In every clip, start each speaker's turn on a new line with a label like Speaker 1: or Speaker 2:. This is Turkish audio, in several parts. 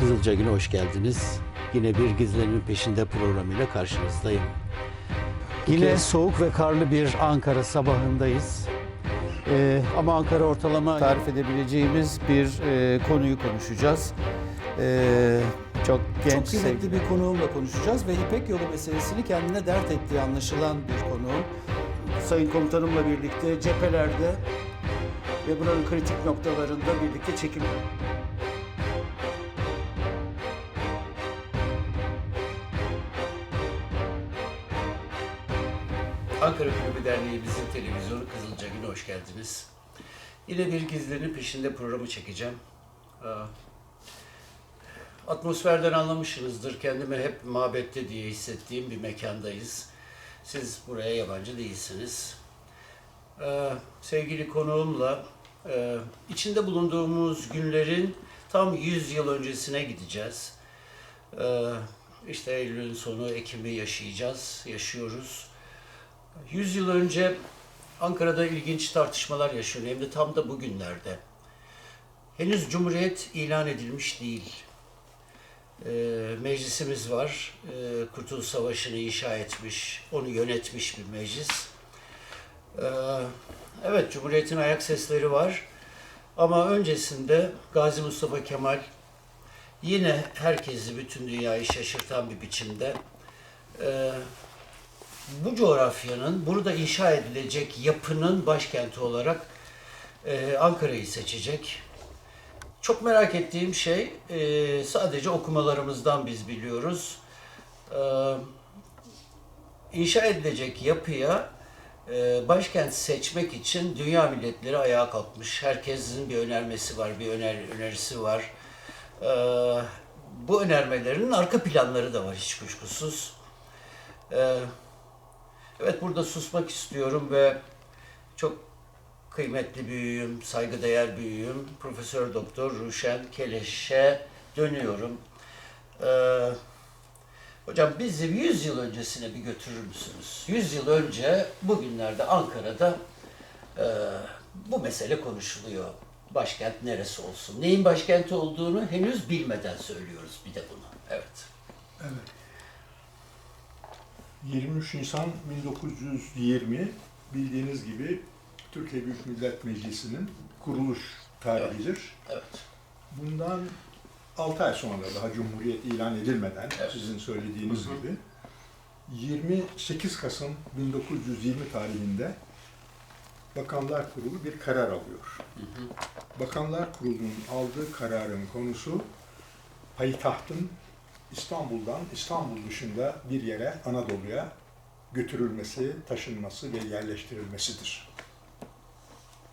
Speaker 1: Kızılcagül'e hoş geldiniz. Yine bir gizlenin peşinde programıyla karşınızdayım. Yine soğuk ve karlı bir Ankara sabahındayız. Ee, ama Ankara ortalama tarif edebileceğimiz bir e, konuyu konuşacağız. Ee, çok genç,
Speaker 2: Çok kıymetli
Speaker 1: sevgili-
Speaker 2: bir konuğumla konuşacağız ve İpek Yolu meselesini kendine dert ettiği anlaşılan bir konuğum. Sayın Komutanımla birlikte cephelerde ve buranın kritik noktalarında birlikte çekim
Speaker 1: Kulübü Derneğimizin televizyonu Kızılcagül'e hoş geldiniz. Yine bir gizlenin peşinde programı çekeceğim. Aa, Atmosferden anlamışsınızdır. Kendimi hep mabette diye hissettiğim bir mekandayız. Siz buraya yabancı değilsiniz. Ee, sevgili konuğumla e, içinde bulunduğumuz günlerin tam 100 yıl öncesine gideceğiz. Ee, işte Eylül'ün sonu, Ekim'i yaşayacağız, yaşıyoruz. 100 yıl önce Ankara'da ilginç tartışmalar yaşanıyor hem de tam da bugünlerde. Henüz Cumhuriyet ilan edilmiş değil. Ee, meclisimiz var. Ee, Kurtuluş Savaşı'nı inşa etmiş, onu yönetmiş bir meclis. Ee, evet, Cumhuriyet'in ayak sesleri var. Ama öncesinde Gazi Mustafa Kemal yine herkesi, bütün dünyayı şaşırtan bir biçimde e, bu coğrafyanın, burada inşa edilecek yapının başkenti olarak e, Ankara'yı seçecek. Çok merak ettiğim şey, e, sadece okumalarımızdan biz biliyoruz. E, inşa edilecek yapıya e, başkent seçmek için dünya milletleri ayağa kalkmış. Herkesin bir önermesi var, bir öner, önerisi var. E, bu önermelerinin arka planları da var hiç kuşkusuz. E, Evet burada susmak istiyorum ve çok kıymetli büyüğüm, saygıdeğer büyüğüm Profesör Doktor Ruşen Keleş'e dönüyorum. Ee, hocam bizi 100 yıl öncesine bir götürür müsünüz? 100 yıl önce bugünlerde Ankara'da e, bu mesele konuşuluyor. Başkent neresi olsun? Neyin başkenti olduğunu henüz bilmeden söylüyoruz bir de bunu. Evet.
Speaker 3: Evet. 23 Nisan 1920 bildiğiniz gibi Türkiye Büyük Millet Meclisi'nin kuruluş tarihidir.
Speaker 1: Evet.
Speaker 3: Bundan 6 ay sonra daha Cumhuriyet ilan edilmeden
Speaker 1: Evet.
Speaker 3: sizin söylediğiniz
Speaker 1: Hı hı.
Speaker 3: gibi 28 Kasım 1920 tarihinde Bakanlar Kurulu bir karar alıyor. Bakanlar Kurulu'nun aldığı kararın konusu payitahtın İstanbul'dan İstanbul dışında bir yere Anadolu'ya götürülmesi, taşınması ve yerleştirilmesidir.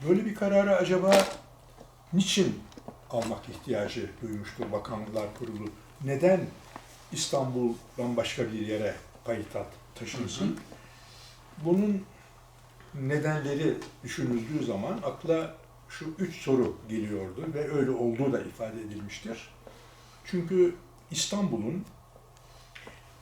Speaker 3: Böyle bir kararı acaba niçin almak ihtiyacı duymuştur Bakanlar Kurulu? Neden İstanbul'dan başka bir yere payitaht taşınsın? Bunun nedenleri düşünüldüğü zaman akla şu üç soru geliyordu ve öyle olduğu da ifade edilmiştir. Çünkü İstanbul'un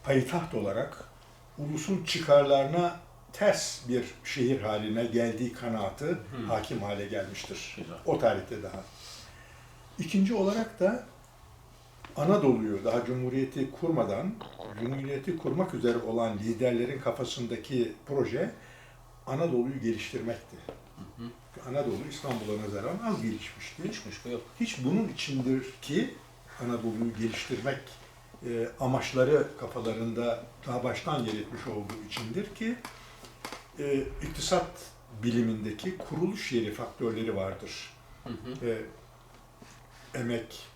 Speaker 3: payitaht olarak ulusun çıkarlarına ters bir şehir haline geldiği kanaatı hakim hale gelmiştir.
Speaker 1: Güzel.
Speaker 3: O tarihte daha. İkinci olarak da Anadolu'yu daha Cumhuriyeti kurmadan, Cumhuriyeti kurmak üzere olan liderlerin kafasındaki proje Anadolu'yu geliştirmekti. Anadolu İstanbul'a nazaran az gelişmişti.
Speaker 1: Hiç kuşku yok.
Speaker 3: Hiç bunun içindir ki Anadolu'yu geliştirmek e, amaçları kafalarında daha baştan yer etmiş olduğu içindir ki e, iktisat bilimindeki kuruluş yeri faktörleri vardır. E, emek,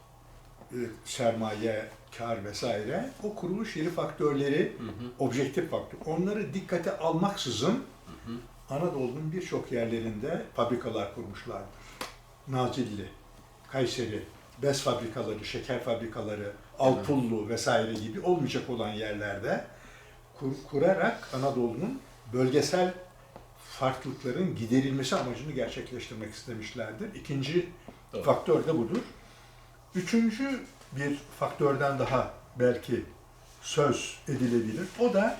Speaker 3: e, sermaye, kar vesaire o kuruluş yeri faktörleri objektif faktör. Onları dikkate almaksızın Anadolu'nun birçok yerlerinde fabrikalar kurmuşlardır. Nazilli, Kayseri, bez fabrikaları, şeker fabrikaları, Alpullu vesaire gibi olmayacak olan yerlerde kur- kurarak Anadolu'nun bölgesel farklılıkların giderilmesi amacını gerçekleştirmek istemişlerdir. İkinci
Speaker 1: Doğru.
Speaker 3: faktör de budur. Üçüncü bir faktörden daha belki söz edilebilir. O da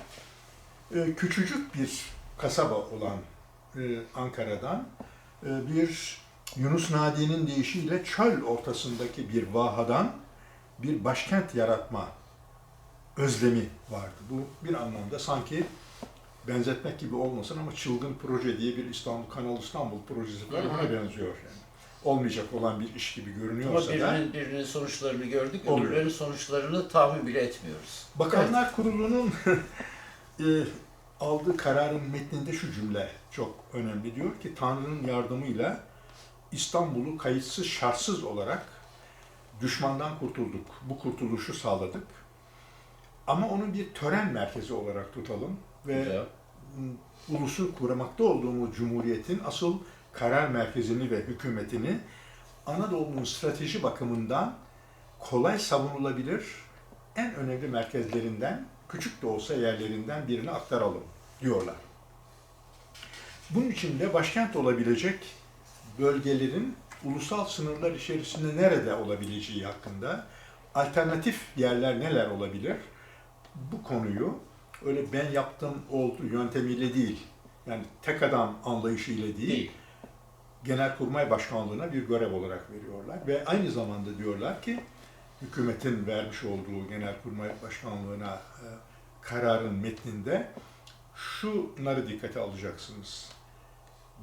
Speaker 3: e, küçücük bir kasaba olan e, Ankara'dan e, bir Yunus Nadi'nin deyişiyle çöl ortasındaki bir vahadan bir başkent yaratma özlemi vardı. Bu bir anlamda sanki benzetmek gibi olmasın ama çılgın proje diye bir İstanbul Kanal İstanbul projesi var. Ona benziyor yani. Olmayacak olan bir iş gibi
Speaker 1: Ama
Speaker 3: görünüyorsa da
Speaker 1: birinin, birinin sonuçlarını gördük,
Speaker 3: Oluyor.
Speaker 1: öbürlerinin sonuçlarını tahmin bile etmiyoruz.
Speaker 3: Bakanlar Kurulu'nun e, aldığı kararın metninde şu cümle çok önemli diyor ki Tanrı'nın yardımıyla İstanbul'u kayıtsız şartsız olarak düşmandan kurtulduk. Bu kurtuluşu sağladık. Ama onu bir tören merkezi olarak tutalım ve
Speaker 1: Güzel.
Speaker 3: ulusu kurmakta olduğumuz cumhuriyetin asıl karar merkezini ve hükümetini Anadolu'nun strateji bakımından kolay savunulabilir en önemli merkezlerinden, küçük de olsa yerlerinden birini aktaralım diyorlar. Bunun için de başkent olabilecek bölgelerin ulusal sınırlar içerisinde nerede olabileceği hakkında alternatif yerler neler olabilir? Bu konuyu öyle ben yaptım oldu yöntemiyle değil, yani tek adam anlayışıyla değil,
Speaker 1: Değil.
Speaker 3: Genelkurmay Başkanlığı'na bir görev olarak veriyorlar ve aynı zamanda diyorlar ki hükümetin vermiş olduğu Genelkurmay Başkanlığı'na e, kararın metninde şunları dikkate alacaksınız.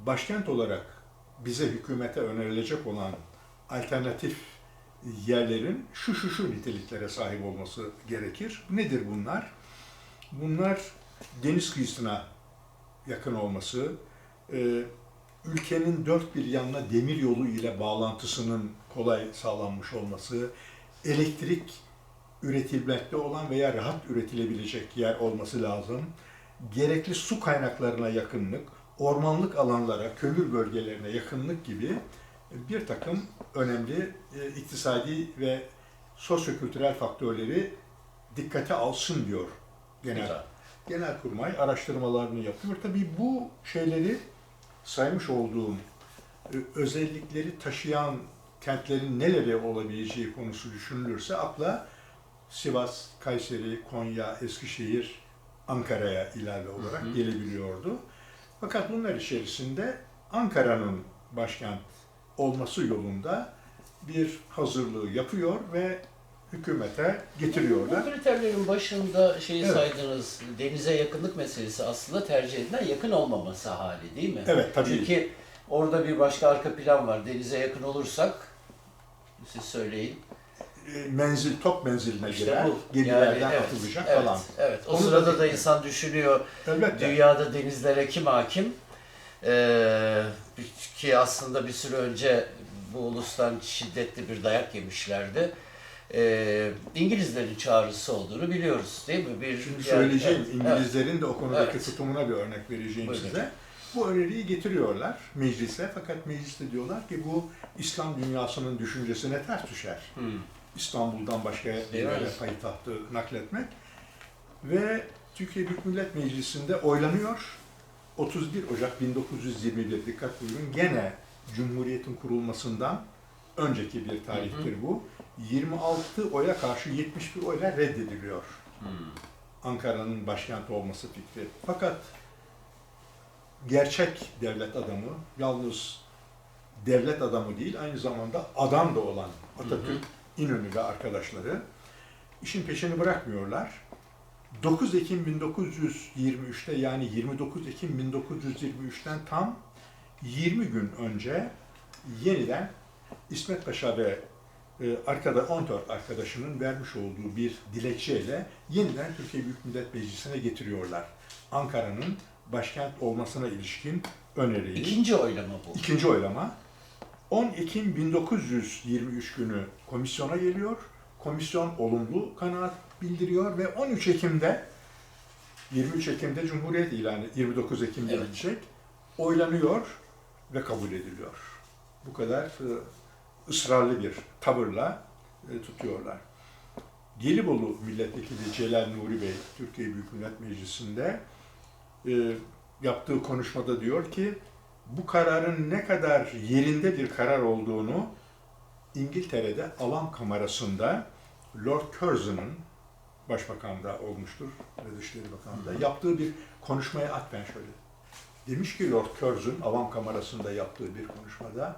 Speaker 3: Başkent olarak bize hükümete önerilecek olan alternatif yerlerin şu şu şu niteliklere sahip olması gerekir. Nedir bunlar? Bunlar deniz kıyısına yakın olması, e, ülkenin dört bir yanına demir yolu ile bağlantısının kolay sağlanmış olması, elektrik üretilmekte olan veya rahat üretilebilecek yer olması lazım. Gerekli su kaynaklarına yakınlık, ormanlık alanlara, kömür bölgelerine yakınlık gibi bir takım önemli e, iktisadi ve sosyokültürel faktörleri dikkate alsın diyor genel
Speaker 1: Güzel.
Speaker 3: Genelkurmay araştırmalarını yapıyor. Tabii bu şeyleri saymış olduğum e, özellikleri taşıyan kentlerin neleri olabileceği konusu düşünülürse akla Sivas, Kayseri, Konya, Eskişehir, Ankara'ya ilave olarak
Speaker 1: Hı hı.
Speaker 3: gelebiliyordu. Fakat bunlar içerisinde Ankara'nın başkent olması yolunda bir hazırlığı yapıyor ve hükümete getiriyorlar.
Speaker 1: Bu kriterlerin başında şeyi
Speaker 3: Evet.
Speaker 1: saydınız, denize yakınlık meselesi aslında tercih edilen yakın olmaması hali değil mi?
Speaker 3: Evet tabii.
Speaker 1: Çünkü orada bir başka arka plan var. Denize yakın olursak, siz söyleyin.
Speaker 3: Menzil top menziline
Speaker 1: İşte
Speaker 3: girer, gemilerden
Speaker 1: Yani evet,
Speaker 3: atılacak
Speaker 1: evet,
Speaker 3: falan.
Speaker 1: Evet, o
Speaker 3: Onu da
Speaker 1: sırada da
Speaker 3: bekliyor.
Speaker 1: insan düşünüyor,
Speaker 3: Elbette.
Speaker 1: dünyada denizlere kim hakim? Ee, ki aslında bir süre önce bu ulustan şiddetli bir dayak yemişlerdi. Ee, İngilizlerin çağrısı olduğunu biliyoruz değil mi? Bir,
Speaker 3: Şimdi
Speaker 1: yani-
Speaker 3: söyleyeceğim
Speaker 1: evet,
Speaker 3: İngilizlerin de o konudaki
Speaker 1: Evet.
Speaker 3: tutumuna bir örnek vereceğim
Speaker 1: Buyurun.
Speaker 3: size. Bu öneriyi getiriyorlar meclise fakat mecliste diyorlar ki bu İslam dünyasının düşüncesine ters düşer.
Speaker 1: evet. Hmm.
Speaker 3: İstanbul'dan başka yere payitahtı nakletmek. Ve Türkiye Büyük Millet Meclisi'nde oylanıyor. 31 Ocak 1921 dikkat buyurun gene Cumhuriyet'in kurulmasından önceki bir tarihtir bu. 26 oya karşı 71 oyla reddediliyor.
Speaker 1: Hmm.
Speaker 3: Ankara'nın başkenti olması fikri. Fakat gerçek devlet adamı, yalnız devlet adamı değil, aynı zamanda adam da olan Atatürk, İnönü ve arkadaşları işin peşini bırakmıyorlar. 9 Ekim 1923'te yani 29 Ekim 1923'ten tam 20 gün önce yeniden İsmet Paşa ve e, arkada 14 arkadaşının vermiş olduğu bir dilekçeyle yeniden Türkiye Büyük Millet Meclisi'ne getiriyorlar. Ankara'nın başkent olmasına ilişkin öneriyi.
Speaker 1: İkinci oylama bu.
Speaker 3: İkinci oylama. 10 Ekim 1923 günü komisyona geliyor. Komisyon olumlu kanaat bildiriyor ve 13 Ekim'de 23 Ekim'de Cumhuriyet ilanı 29 Ekim'de
Speaker 1: Evet.
Speaker 3: bitecek. Oylanıyor ve kabul ediliyor. Bu kadar e, ısrarlı bir tavırla e, tutuyorlar. Gelibolu Milletvekili Celal Nuri Bey Türkiye Büyük Millet Meclisi'nde e, yaptığı konuşmada diyor ki bu kararın ne kadar yerinde bir karar olduğunu İngiltere'de Avam Kamerası'nda Lord Curzon'un Başbakan'da olmuştur ve Dışişleri Bakanı'nda yaptığı bir konuşmaya atfen şöyle. Demiş ki Lord Curzon Avam Kamerası'nda yaptığı bir konuşmada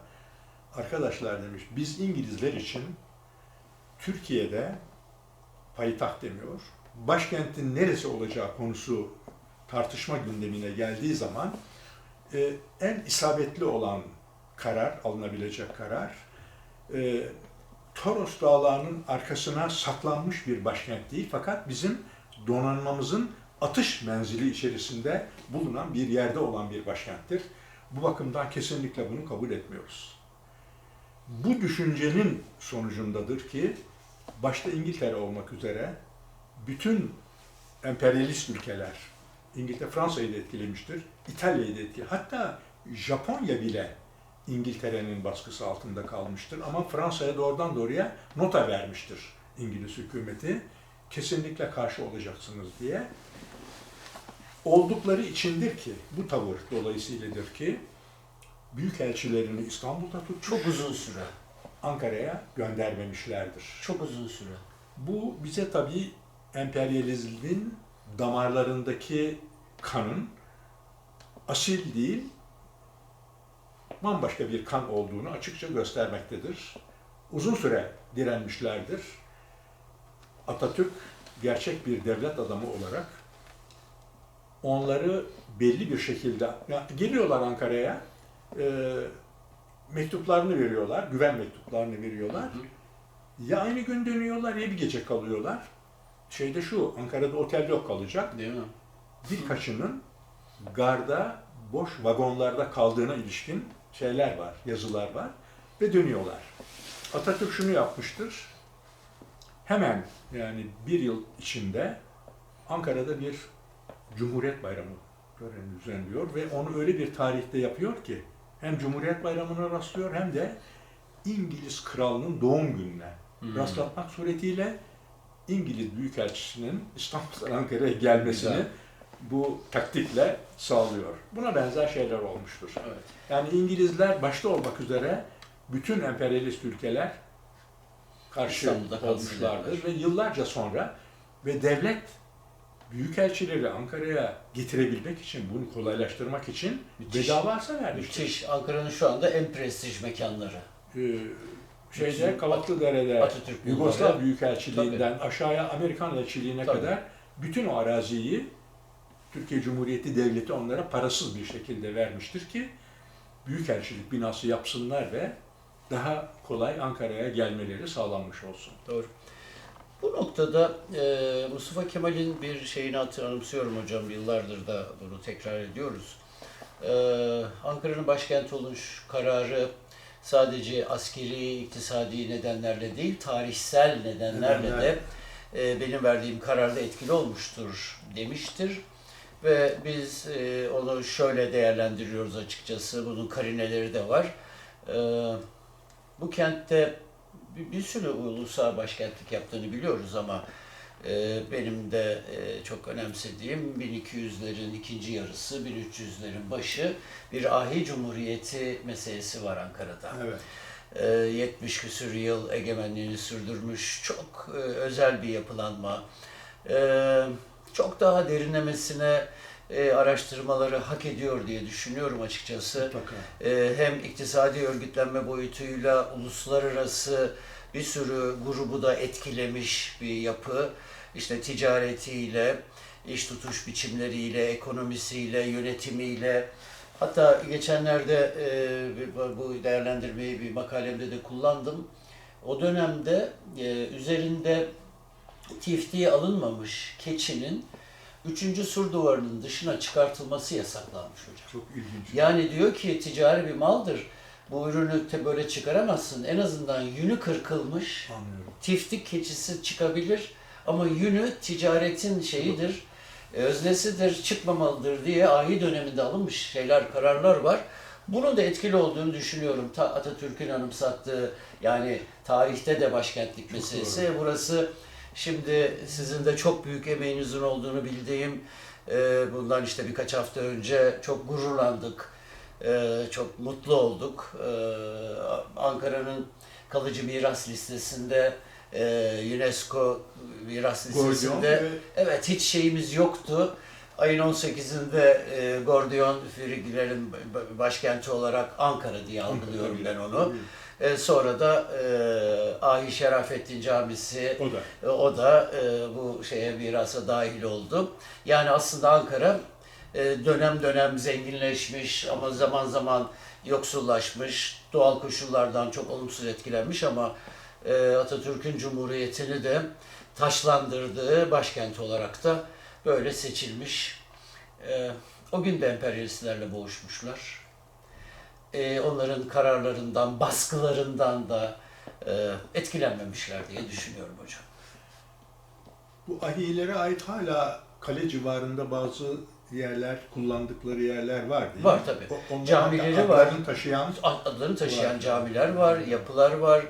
Speaker 3: arkadaşlar demiş biz İngilizler için Türkiye'de payitaht demiyor, başkentin neresi olacağı konusu tartışma gündemine geldiği zaman e, en isabetli olan karar, alınabilecek karar, e, Toros Dağları'nın arkasına saklanmış bir başkent değil fakat bizim donanmamızın atış menzili içerisinde bulunan bir yerde olan bir başkenttir. Bu bakımdan kesinlikle bunu kabul etmiyoruz. Bu düşüncenin sonucundadır ki başta İngiltere olmak üzere bütün emperyalist ülkeler, İngiltere Fransa'yı da etkilemiştir, İtalya'yı da etkilemiştir. Hatta Japonya bile İngiltere'nin baskısı altında kalmıştır. Ama Fransa'ya doğrudan doğruya nota vermiştir İngiliz hükümeti. Kesinlikle karşı olacaksınız diye. Oldukları içindir ki, bu tavır dolayısıyladır ki, büyükelçilerini İstanbul'da tutmuş,
Speaker 1: Çok uzun süre.
Speaker 3: Ankara'ya göndermemişlerdir.
Speaker 1: Çok uzun süre.
Speaker 3: Bu bize tabii emperyalizmin damarlarındaki kanın asil değil, bambaşka bir kan olduğunu açıkça göstermektedir. Uzun süre direnmişlerdir. Atatürk gerçek bir devlet adamı olarak onları belli bir şekilde ya geliyorlar Ankara'ya e, mektuplarını veriyorlar, güven mektuplarını veriyorlar. Ya aynı gün dönüyorlar ya bir gece kalıyorlar. Şeyde şu, Ankara'da otel yok kalacak.
Speaker 1: Değil mi?
Speaker 3: Birkaçının garda, boş vagonlarda kaldığına ilişkin şeyler var, yazılar var ve dönüyorlar. Atatürk şunu yapmıştır. Hemen yani bir yıl içinde Ankara'da bir Cumhuriyet Bayramı töreni düzenliyor ve onu öyle bir tarihte yapıyor ki hem Cumhuriyet Bayramı'na rastlıyor hem de İngiliz kralının doğum gününe rastlatmak suretiyle İngiliz Büyükelçisi'nin İstanbul'dan Ankara'ya gelmesini
Speaker 1: Güzel.
Speaker 3: bu taktikle sağlıyor. Buna benzer şeyler olmuştur.
Speaker 1: Evet.
Speaker 3: Yani İngilizler başta olmak üzere bütün emperyalist ülkeler karşı olmuşlardır ve yıllarca sonra ve devlet büyükelçileri Ankara'ya getirebilmek için, bunu kolaylaştırmak için
Speaker 1: Müthiş.
Speaker 3: bedava arsa vermiştir.
Speaker 1: Müthiş. Ankara'nın şu anda en prestij mekanları.
Speaker 3: Ee, şeyde Kavaklıdere'de
Speaker 1: Atatürk
Speaker 3: Yugoslav. Büyükelçiliğinden aşağıya Amerikan elçiliğine
Speaker 1: Tabii.
Speaker 3: kadar bütün o araziyi Türkiye Cumhuriyeti Devleti onlara parasız bir şekilde vermiştir ki Büyükelçilik binası yapsınlar ve daha kolay Ankara'ya gelmeleri sağlanmış olsun.
Speaker 1: Doğru. Bu noktada e, Mustafa Kemal'in bir şeyini anımsıyorum hocam. Yıllardır da bunu tekrar ediyoruz. E, Ankara'nın başkenti oluş kararı sadece askeri, iktisadi nedenlerle değil, tarihsel nedenlerle
Speaker 3: Nedenler.
Speaker 1: de e, benim verdiğim kararda etkili olmuştur demiştir. Ve biz e, onu şöyle değerlendiriyoruz açıkçası. Bunun karineleri de var. E, bu kentte bir, bir sürü ulusal başkentlik yaptığını biliyoruz ama benim de e, çok önemsediğim 1200'lerin ikinci yarısı, 1300'lerin başı bir ahi cumhuriyeti meselesi var Ankara'da.
Speaker 3: Evet.
Speaker 1: E, 70 küsur yıl egemenliğini sürdürmüş çok e, özel bir yapılanma. E, çok daha derinlemesine e, araştırmaları hak ediyor diye düşünüyorum açıkçası. Ee, hem iktisadi örgütlenme boyutuyla uluslararası bir sürü grubu da etkilemiş bir yapı. İşte ticaretiyle, iş tutuş biçimleriyle, ekonomisiyle, yönetimiyle. Hatta geçenlerde e, bu değerlendirmeyi bir makalemde de kullandım. O dönemde e, üzerinde tiftiği alınmamış keçinin üçüncü sur duvarının dışına çıkartılması yasaklanmış hocam.
Speaker 3: Çok ilginç.
Speaker 1: Yani diyor ki ticari bir maldır. Bu ürünü böyle çıkaramazsın. En azından yünü kırkılmış,
Speaker 3: Anlıyorum.
Speaker 1: tiftik keçisi çıkabilir ama yünü ticaretin şeyidir, e, öznesidir, çıkmamalıdır diye ahi döneminde alınmış şeyler, kararlar var. Bunun da etkili olduğunu düşünüyorum. Ta Atatürk'ün anımsattığı yani tarihte de başkentlik meselesi. Burası şimdi sizin de çok büyük emeğinizin olduğunu bildiğim e, bundan işte birkaç hafta önce çok gururlandık. E, çok mutlu olduk. E, Ankara'nın kalıcı miras listesinde e, UNESCO miras listesinde
Speaker 3: ve
Speaker 1: Evet hiç şeyimiz yoktu. Ayın 18'inde e, Gordiyon Friglerin başkenti olarak Ankara diye algılıyorum ben onu. E, sonra da e, Ahi Şerafettin Camisi
Speaker 3: O da.
Speaker 1: e, o da e, bu şeye mirasa dahil oldu. Yani aslında Ankara dönem dönem zenginleşmiş ama zaman zaman yoksullaşmış, doğal koşullardan çok olumsuz etkilenmiş ama e, Atatürk'ün Cumhuriyeti'ni de taşlandırdığı başkent olarak da böyle seçilmiş. E, o gün de emperyalistlerle boğuşmuşlar. E, onların kararlarından, baskılarından da e, etkilenmemişler diye düşünüyorum hocam.
Speaker 3: Bu ahilere ait hala kale civarında bazı yerler, kullandıkları yerler var değil mi?
Speaker 1: Var tabii.
Speaker 3: Onların
Speaker 1: Camileri var.
Speaker 3: adlarını taşıyan
Speaker 1: adlarını taşıyan
Speaker 3: Var.
Speaker 1: camiler var, yapılar var.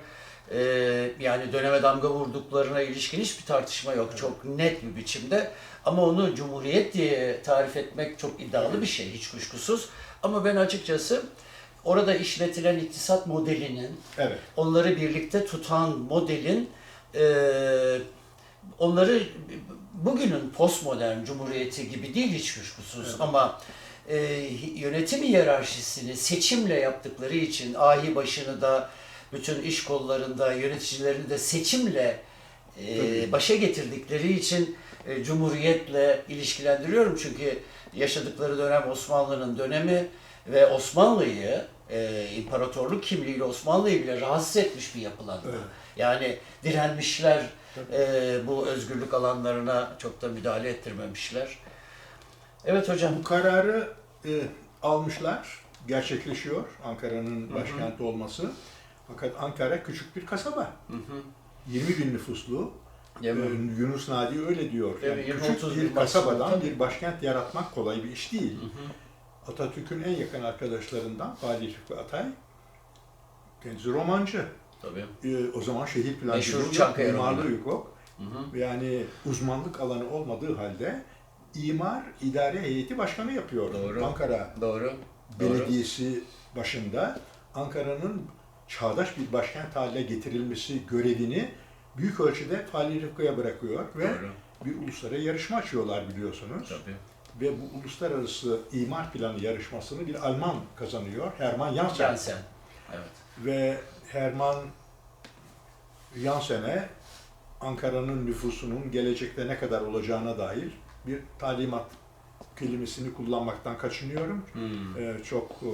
Speaker 1: Ee, yani döneme damga vurduklarına ilişkin hiçbir tartışma yok. Çok net bir biçimde. Ama onu cumhuriyet diye tarif etmek çok iddialı bir şey hiç kuşkusuz. Ama ben açıkçası orada işletilen iktisat modelinin,
Speaker 3: evet.
Speaker 1: onları birlikte tutan modelin eee, onları bugünün postmodern cumhuriyeti gibi değil hiç kuşkusuz
Speaker 3: Evet.
Speaker 1: ama eee yönetim hiyerarşisini seçimle yaptıkları için ahi başını da bütün iş kollarında yöneticilerini de seçimle
Speaker 3: Tabii.
Speaker 1: başa getirdikleri için e, cumhuriyetle ilişkilendiriyorum çünkü yaşadıkları dönem Osmanlı'nın dönemi ve Osmanlı'yı e, imparatorluk kimliğiyle Osmanlı'yı bile rahatsız etmiş bir yapılanma.
Speaker 3: Evet.
Speaker 1: Yani direnmişler. E, bu özgürlük alanlarına çok da müdahale ettirmemişler. Evet hocam.
Speaker 3: Bu kararı e, almışlar, gerçekleşiyor Ankara'nın başkenti olması. Fakat Ankara küçük bir kasaba. 20 bin nüfuslu.
Speaker 1: Yemin-
Speaker 3: Ee, Yunus Nadi öyle diyor. Yani
Speaker 1: 20-30
Speaker 3: küçük bir kasabadan
Speaker 1: tabii.
Speaker 3: bir başkent yaratmak kolay bir iş değil. Atatürk'ün en yakın arkadaşlarından Fatih Rıfkı Atay, kendisi romancı.
Speaker 1: Tabii.
Speaker 3: Ee, o zaman şehir plancılığı mimarlığı yok.
Speaker 1: Hı hı.
Speaker 3: Yani uzmanlık alanı olmadığı halde imar idare heyeti başkanı yapıyor.
Speaker 1: Doğru.
Speaker 3: Ankara
Speaker 1: Doğru. Doğru.
Speaker 3: Belediyesi başında Ankara'nın çağdaş bir başkent haline getirilmesi görevini büyük ölçüde Fahri Rıfkı'ya bırakıyor ve
Speaker 1: Doğru.
Speaker 3: bir uluslararası yarışma açıyorlar biliyorsunuz.
Speaker 1: Tabii.
Speaker 3: Ve bu uluslararası imar planı yarışmasını bir Alman kazanıyor, Hermann Janssen.
Speaker 1: Jansen. Evet.
Speaker 3: Ve Hermann Janssen'e Ankara'nın nüfusunun gelecekte ne kadar olacağına dair bir talimat kelimesini kullanmaktan kaçınıyorum.
Speaker 1: Hmm,
Speaker 3: Ee, çok e,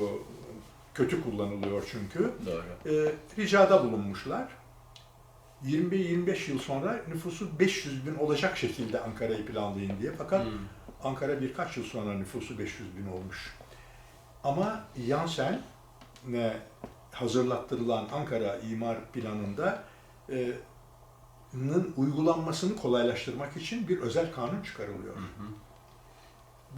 Speaker 3: kötü kullanılıyor çünkü.
Speaker 1: Doğru.
Speaker 3: Ee, ricada bulunmuşlar. 20-25 yıl sonra nüfusu 500 bin olacak şekilde Ankara'yı planlayın diye. Fakat
Speaker 1: Hmm.
Speaker 3: Ankara birkaç yıl sonra nüfusu 500 bin olmuş. Ama Jansen'e hazırlattırılan Ankara imar planında e, nın uygulanmasını kolaylaştırmak için bir özel kanun çıkarılıyor.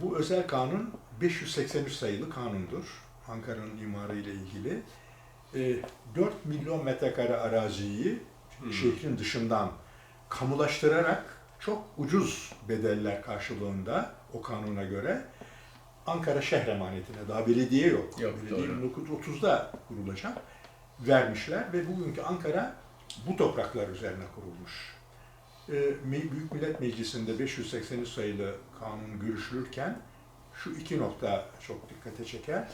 Speaker 3: Bu özel kanun 583 sayılı kanundur. Ankara'nın imarı ile ilgili. E, 4 milyon metrekare araziyi şehrin dışından kamulaştırarak çok ucuz bedeller karşılığında o kanuna göre Ankara şehir emanetine daha belediye yok.
Speaker 1: Yok,
Speaker 3: belediye
Speaker 1: doğru.
Speaker 3: 1930'da kurulacak. Vermişler ve bugünkü Ankara bu topraklar üzerine kurulmuş. Ee, Büyük Millet Meclisi'nde 583 sayılı kanun görüşülürken şu iki nokta çok dikkate çeker.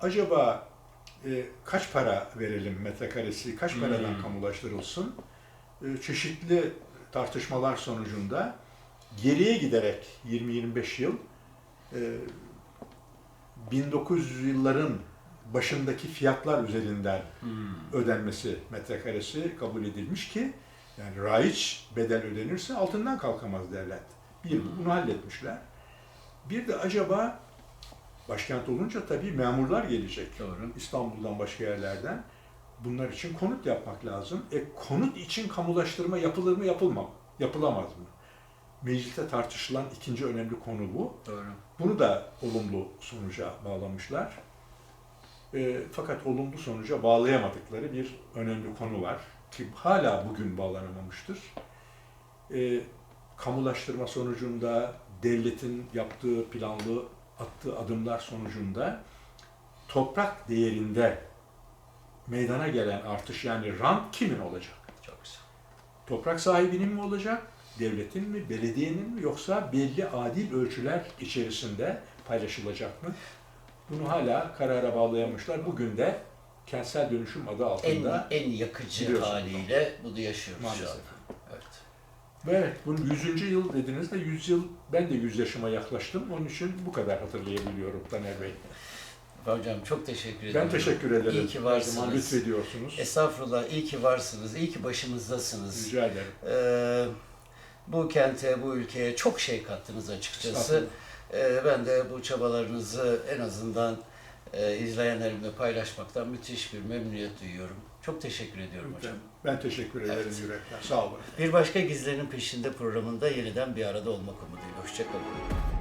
Speaker 3: Acaba e, kaç para verelim metrekaresi, kaç paradan
Speaker 1: Hmm.
Speaker 3: kamulaştırılsın? E, çeşitli tartışmalar sonucunda geriye giderek 20-25 yıl e, 1900 yılların başındaki fiyatlar üzerinden
Speaker 1: Hmm.
Speaker 3: ödenmesi metrekaresi kabul edilmiş ki yani raiç bedel ödenirse altından kalkamaz devlet. Bir bunu halletmişler. Bir de acaba başkent olunca tabii memurlar gelecek.
Speaker 1: Doğru.
Speaker 3: İstanbul'dan başka yerlerden. Bunlar için konut yapmak lazım. E konut için kamulaştırma yapılır mı yapılmam? Yapılamaz mı? Mecliste tartışılan ikinci önemli konu bu.
Speaker 1: Doğru.
Speaker 3: Bunu da olumlu sonuca bağlamışlar. E, fakat olumlu sonuca bağlayamadıkları bir önemli konu var ki hala bugün bağlanamamıştır. E, kamulaştırma sonucunda devletin yaptığı planlı attığı adımlar sonucunda toprak değerinde meydana gelen artış yani rant kimin olacak?
Speaker 1: Çok güzel.
Speaker 3: Toprak sahibinin mi olacak, devletin mi, belediyenin mi yoksa belli adil ölçüler içerisinde paylaşılacak mı? Bunu hala karara bağlayamışlar. Bugün de kentsel dönüşüm adı
Speaker 1: En,
Speaker 3: altında.
Speaker 1: en yakıcı
Speaker 3: Biliyorsun.
Speaker 1: haliyle bunu yaşıyoruz şu
Speaker 3: Maalesef.
Speaker 1: anda. Evet.
Speaker 3: Evet, bunun 100. yıl dediniz de 100 yıl, ben de 100 yaşıma yaklaştım. Onun için bu kadar hatırlayabiliyorum Taner Bey.
Speaker 1: Hocam çok teşekkür ederim.
Speaker 3: Ben teşekkür ederim.
Speaker 1: İyi ki
Speaker 3: Her zaman
Speaker 1: varsınız.
Speaker 3: lütfediyorsunuz.
Speaker 1: Estağfurullah, iyi ki varsınız, iyi ki başımızdasınız.
Speaker 3: Rica ederim.
Speaker 1: Ee, bu kente, bu ülkeye çok şey kattınız açıkçası. Ee, ben de bu çabalarınızı en azından e, izleyenlerimle paylaşmaktan müthiş bir memnuniyet duyuyorum. Çok teşekkür ediyorum hocam.
Speaker 3: Ben teşekkür ederim
Speaker 1: Evet.
Speaker 3: yürekten. Sağ olun.
Speaker 1: Bir başka Gizlerin Peşinde programında yeniden bir arada olmak umuduyla. Hoşçakalın.